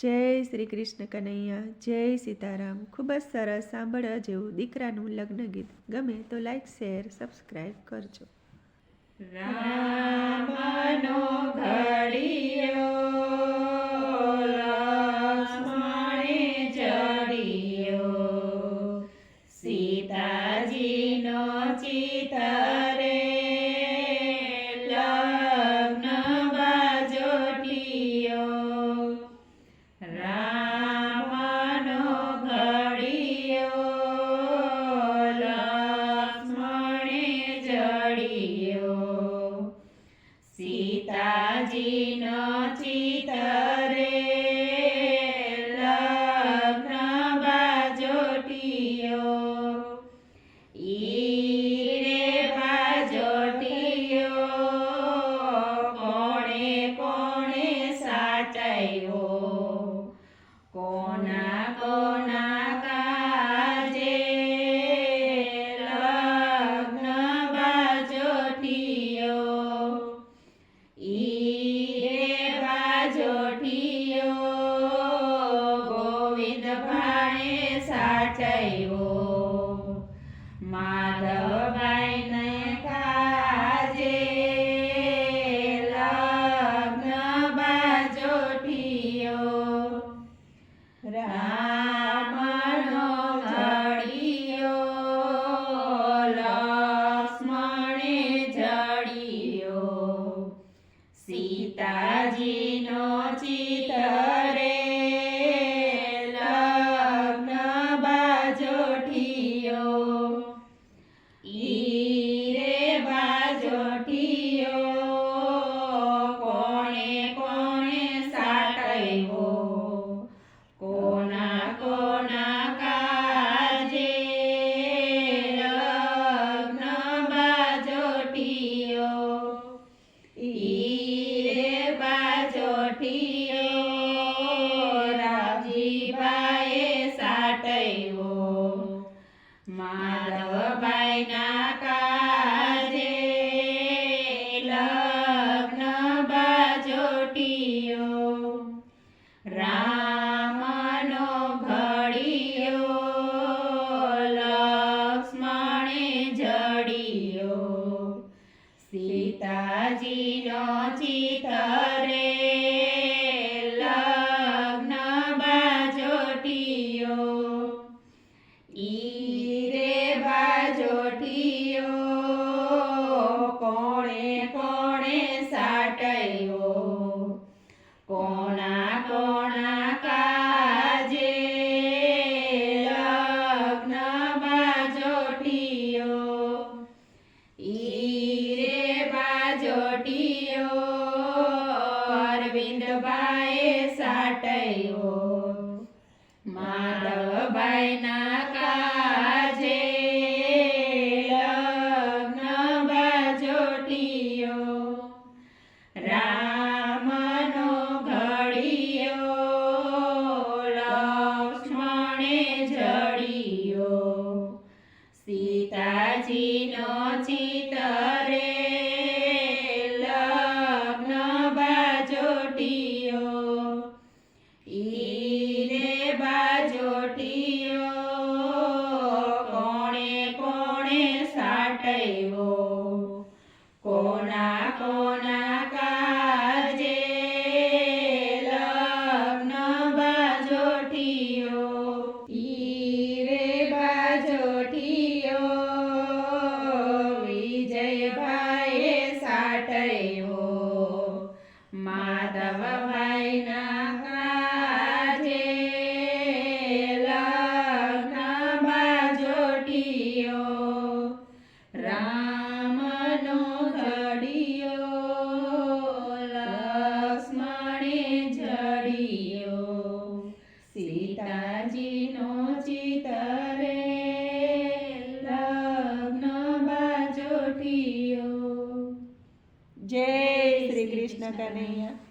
જય શ્રી કૃષ્ણ કનૈયા, જય સીતારામ. ખૂબ જ સરસ સાંભળવા જેવું દીકરાનું લગ્ન ગીત. ગમે તો લાઈક શેર સબસ્ક્રાઈબ કરજો. રામનો ઘડીયો જોઠિયો ગોવિંદ ભાણે સાચયો માધવભાઈને કાજે લગ્ન બાજોઠિયો. રા સીતાજીનો માધવભાઈ ના કાજે લગ્ન બાજોટીઓ રામનો ઘડીયો લક્ષ્મણે જડીયો સીતાજીનો ચિતરે માધવભાઈ કનૈયા